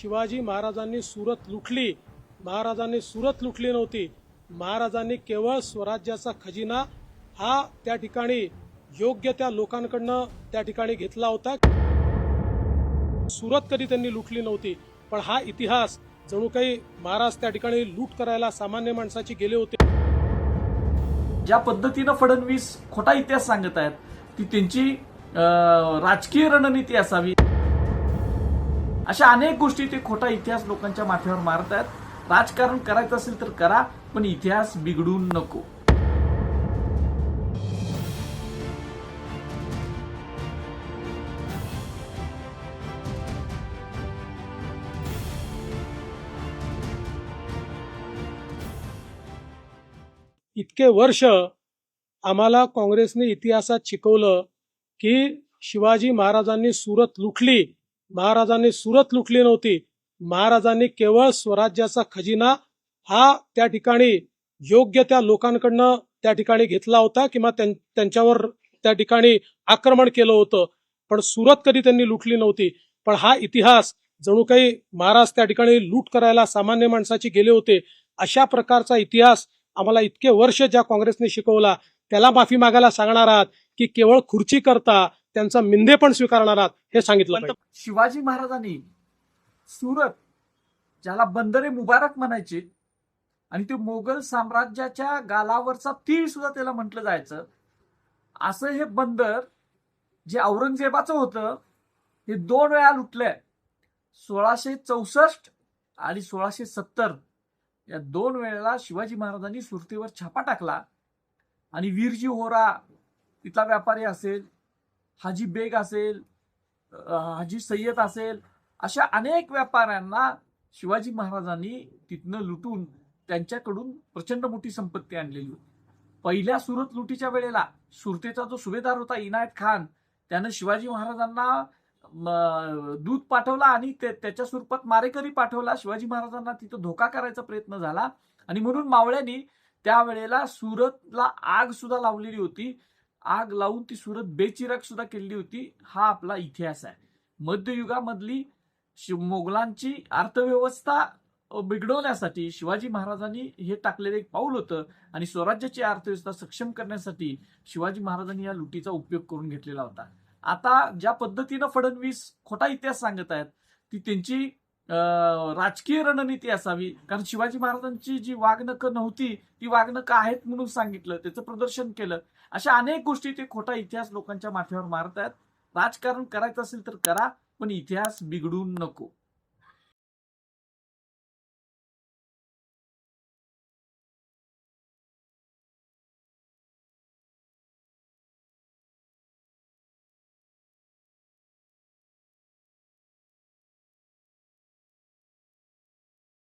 शिवाजी महाराजांनी सुरत लुटली. महाराजांनी सुरत लुटली नव्हती. महाराजांनी केवळ स्वराज्याचा खजिना हा त्या ठिकाणी योग्य त्या लोकांकडनं त्या ठिकाणी घेतला होता. सुरत कधी त्यांनी लुटली नव्हती. पण हा इतिहास जणू काही महाराज त्या ठिकाणी लूट करायला सामान्य माणसाची गेले होते. ज्या पद्धतीनं फडणवीस खोटा इतिहास सांगत आहेत ती त्यांची राजकीय रणनीती असावी. अशा अनेक गोष्टी ते खोटा इतिहास लोकांच्या माथ्यावर मारत आहेत राजकारण करायचं असेल तर करा पण इतिहास बिघडून नको. इतके वर्ष आम्हाला काँग्रेसने इतिहासात शिकवलं की शिवाजी महाराजांनी सुरत लुटली महाराजांनी सुरत लुटली नव्हती. महाराजांनी केवळ स्वराज्याचा खजिना हा त्या ठिकाणी योग्य त्या लोकांकडनं त्या ठिकाणी घेतला होता किंवा त्यां- त्यांच्यावर त्या ठिकाणी आक्रमण केलं होतं. पण सुरत कधी त्यांनी लुटली नव्हती. पण हा इतिहास जणू काही महाराज त्या ठिकाणी लूट करायला सामान्य माणसाची गेले होते. अशा प्रकारचा इतिहास आम्हाला इतके वर्ष ज्या काँग्रेसने शिकवला त्याला माफी मागायला सांगणार आहात की केवळ खुर्ची करता त्यांचा मिंदे पण स्वीकारणार आहात हे सांगितलं. शिवाजी महाराजांनी सुरत ज्याला बंदरे मुबारक म्हणायचे आणि ते मोगल साम्राज्याच्या गालावरचा तीळ सुद्धा त्याला म्हटलं जायचं. असं हे बंदर जे औरंगजेबाचं होतं हे दोन वेळा लुटलंय. सोळाशे चौसष्ट आणि सोळाशे सत्तर या दोन वेळेला शिवाजी महाराजांनी सुरतेवर छापा टाकला. आणि वीरजी होरा तिथला व्यापारी असेल हाजी बेग असेल हाजी सय्यद असेल अशा अनेक व्यापाऱ्यांना शिवाजी महाराजांनी तिथनं लुटून त्यांच्याकडून प्रचंड मोठी संपत्ती आणलेली होती. पहिल्या सुरत लुटीच्या वेळेला सुरतेचा जो सुभेदार होता इनायत खान त्यानं शिवाजी महाराजांना दूध पाठवला आणि ते- त्याच्या स्वरूपात मारेकरी पाठवला. शिवाजी महाराजांना तिथं धोका करायचा प्रयत्न झाला. आणि म्हणून मावळ्यांनी त्यावेळेला सुरतला आग सुद्धा लावलेली होती. आग लावून ती सुरत बेचिराग सुद्धा केलेली होती. हा आपला इतिहास आहे. मध्ययुगामधली मोगलांची अर्थव्यवस्था बिघडवण्यासाठी शिवाजी महाराजांनी हे टाकलेलं एक पाऊल होतं आणि स्वराज्याची अर्थव्यवस्था सक्षम करण्यासाठी शिवाजी महाराजांनी या लुटीचा उपयोग करून घेतलेला होता. आता ज्या पद्धतीनं फडणवीस खोटा इतिहास सांगत आहेत ती त्यांची राजकीय रणनीती असावी. कारण शिवाजी महाराजांची जी वागणकं नव्हती ती वागणकं आहेत म्हणून सांगितलं त्याचं प्रदर्शन केलं. अशा अनेक गोष्टी ते खोटा इतिहास लोकांच्या माथ्यावर मारत आहेत राजकारण करायचं असेल तर करा पण इतिहास बिघडून नको.